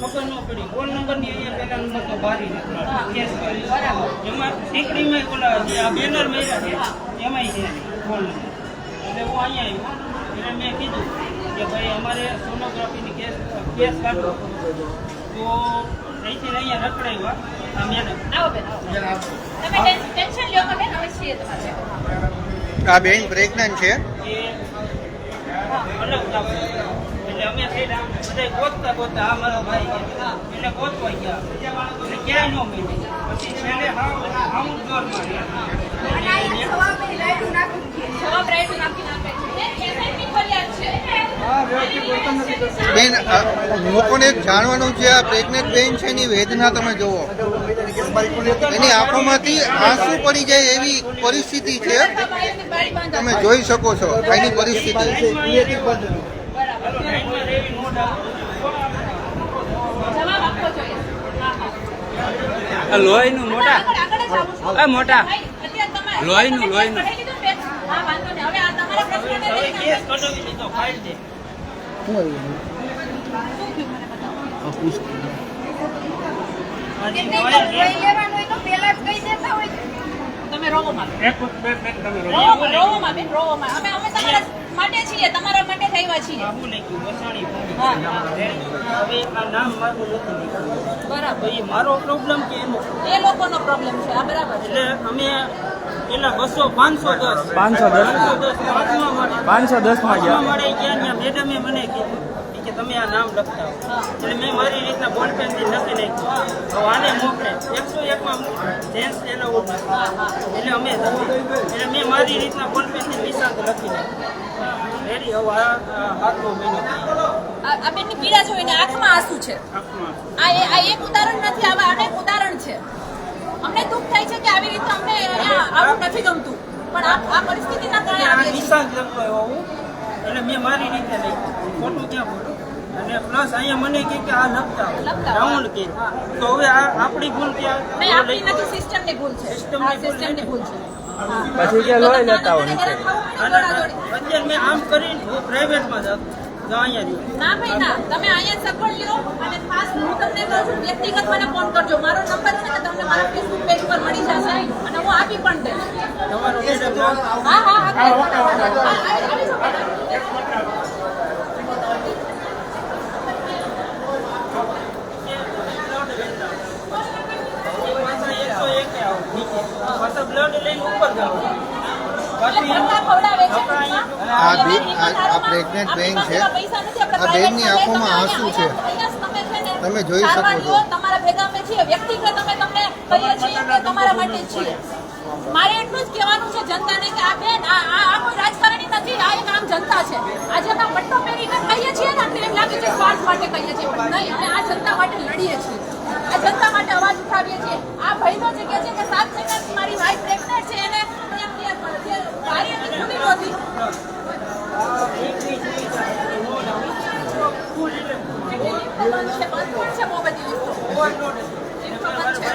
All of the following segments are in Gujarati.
ખબર ન પડી. ગોલ નંબરની અહીંયા પહેલા નંબર તો બારી કેસ. એમાં ટીકડીમાં ઓલા આ બેનર માર્યા છે એમાંય છે ગોલ નંબર. એટલે હું અહીંયા આવ્યો. એટલે મેં કીધું કે ભાઈ અમારે સોનોગ્રાફીની કેસ કેસ કાઢવો તો અહીંથી અહીંયા રખડાવ્યા આ મેડમ આવો બેન તમે ટેન્શન લ્યો છીએ તમારે. આ બેન પ્રેગ્નન્ટ છે? અલગ. એટલે અમે થઈને બધા ગોતતા ગોતતા આ મારો ભાઈ છે. ગોતવા ગયા. એટલે ક્યાંય ન મળી પછી છેલ્લે હાવ જ જોર મારી જવાબ રાઈટું નાખી નાખે છે એ SIP ફરિયાદ છે બેન લોકોને એક જાણવાનું છે આ પ્રેગ્નન્ટ બેન છે એની વેદના તમે જુઓ. એની આંખોમાંથી આંસુ પડી જાય એવી પરિસ્થિતિ છે. તમે જોઈ શકો છો એની પરિસ્થિતિ. રહેવી નું મોટા. આ મોટા. લીધું ને બેન? હા, વાંધો નહીં. હવે આ તમારા પ્રશ્નને હવે લઈને કેસ કઢાવી લીધો ફાઇલ છે હજી ફાઇલ છે. તમે રોવો માં એક બે મિનિટ તમે રોવો માં, રોવો માં રોવો માં. અમે અમે તમારા માટે છીએ તમારા માટે થઈવા છીએ. હા. હવે આ નામ મારું નથી. બરાબર. એ મારો પ્રોબ્લેમ કે એનો? એ લોકોનો પ્રોબ્લેમ છે આ બરાબર એટલે અમે પાંચસો દસ. 510 દસ. વાંચવા પાંચસો દસમાં ગયા. મેડમે મને કીધું કે તમે આ નામ લખતા હો. એટલે મેં મારી રીતના બોલ પેનથી લખી નાખ્યું. હવે આને મોકલે. એકસો એકમાં જેન્ટ્સ એનો એટલે અમે એટલે મેં મારી રીતના બોલ પેનથી નિશાંત લખી નાખ્યું. રેડી હવે આ આ મહિનો આ આ બેનની પીડા જોઈને આંખમાં આંસુ છે. આ એક ઉદાહરણ નથી આવા અનેક ઉદાહરણ છે. અમને દુઃખ થાય છે કે આવી રીતે અમને અહીંયા આવું નથી ગમતું. પણ આ આ પરિસ્થિતિના કારણે આ નિશાન લખતો એવો હું એટલે મેં મારી રીતે લઈ ખોટું ક્યાં બોલું? અને પ્લસ અહીંયા મને કહે કે આ લખતા. રાઉન્ડ કે તો હવે આ આપણી ભૂલ ક્યાં? નહીં આપણી નથી સિસ્ટમની ભૂલ છે. સિસ્ટમની ભૂલ સિસ્ટમની ભૂલ છે. પછી કે લોહી લેતા હોય અને અત્યારે મેં આમ કરીને હું પ્રાઇવેટમાં જતો ના ભાઈ ના. તમે અહીંયા સફળ લ્યો અને ખાસ હું તમને કહું છું વ્યક્તિગત મને ફોન કરજો. મારો નંબર છે ને તમને મારા ફેસબુક પેજ પર મળી જશે અને હું આપી પણ દઈશ. તમારું મેડમ નામ હા હા હા હા, આવી- આવી જાઓ મેડમ. પાછા એકસો એકે આવો નીચે પાછા બ્લડ લઈને ઉપર જાઓ એટલે બાકી ધક્કા ખવડાવે છે ધક્કા ટૂંકમાં. આ આ- પ્રેગ્નેન્ટ બેન છે. આ બેનની આંખોમાં આંસુ છે. તમે જોઈ શકો છો. તમારા ભેગા અમે છીએ વ્યક્તિગત અમે તમને કહીએ છીએ કે તમારા માટે છીએ મારે એટલું જ કહેવાનું છે જનતાને કે આ બેન આ આ કોઈ રાજકારણી નથી આ એક આમ જનતા છે આજે અમે પટ્ટો પહેરીને કહીએ છીએ ને એમ લાગે છે સ્વાર્થ માટે કહીએ છીએ નહીં અમે આ જનતા માટે લડીએ છીએ આ જનતા માટે અવાજ ઉઠાવીએ છીએ આ ભાઈનો જે કહે છે કે સાત મહિનાથી મારી વાઈફ પ્રેગ્નેન્ટ છે એને એમ કે જે કાર્યની ખૂબી નહોતી બંધ છે બંધ પણ છે બહુ બધી વસ્તુ લીફ્ટો બંધ છે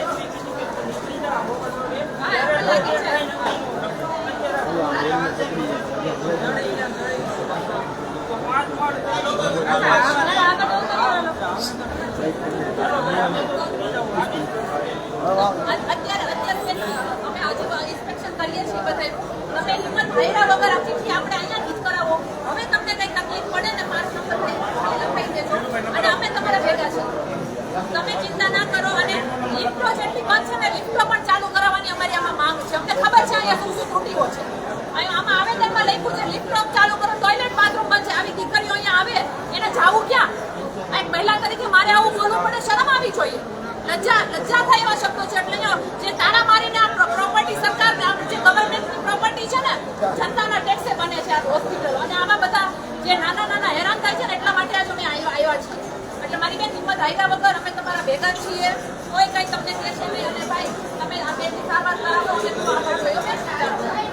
હા એવું લાગે છે અત્યારે અત્યારે બેન, અમે આજે ઇન્સ્પેક્શન કરીએ છીએ બધાયનું. તમે હિંમત હાર્યા વગર આ ચિઠ્ઠી આપણે અહીંયાથી જ કરાવો હવે તમને કંઈ તકલીફ પડે ને મારો નંબર લખાઈ દેજો અને અમે તમારા ભેગા છીએ તમે ચિંતા ના કરો અને લિફ્ટો જેટલી ને, લિફ્ટો પણ ચાલુ કરાવવાની અમારી આમાં માંગ છે. અમને ખબર છે અહીંયા શું શું ત્રુટીઓ છે. આમાં આવેદનમાં લખ્યું છે, લિફ્ટો ચાલુ કરો કરવી જોઈએ. લજ્જા લજ્જા થાય એવા શબ્દો છે એટલે જે તારા મારીને આ પ્રોપર્ટી સરકાર જે ગવર્મેન્ટની પ્રોપર્ટી છે ને, જનતાના ટેક્સે બને છે આ હોસ્પિટલ અને આમાં બધા જે નાના નાના હેરાન થાય છે ને, એટલા માટે આજે અમે આવ્યા છીએ. એટલે મારી કઈ હિંમત આવ્યા વગર અમે તમારા ભેગા છીએ. કોઈ કઈ તમને કહેશે નહીં. અને ભાઈ, તમે આ બેની સારવાર કરાવો અમે તો આગળ જોયો